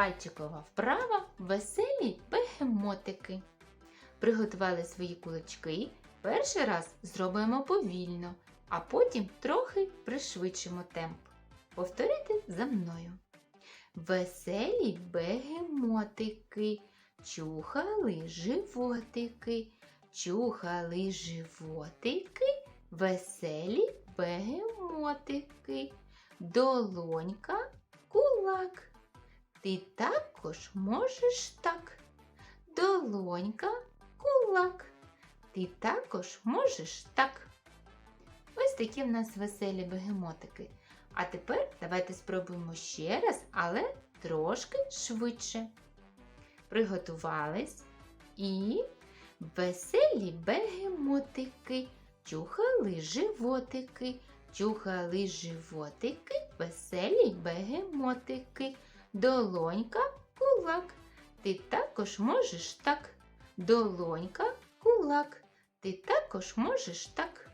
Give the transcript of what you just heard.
М'ячикова вправа веселі бегемотики. Приготували свої кулачки. Перший раз зробимо повільно, а потім трохи пришвидшимо темп. Повторити за мною. Веселі бегемотики, чухали животики, чухали животики, веселі бегемотики, долонька, кулак. Ти також можеш так. Долонька, кулак. Ти також можеш так. Ось такі в нас веселі бегемотики. А тепер давайте спробуємо ще раз, але трошки швидше. Приготувались і веселі бегемотики, чухали животики, чухали животики, веселі бегемотики, долонька, кулак. Ти також можеш так. Долонька, кулак. Ти також можеш так.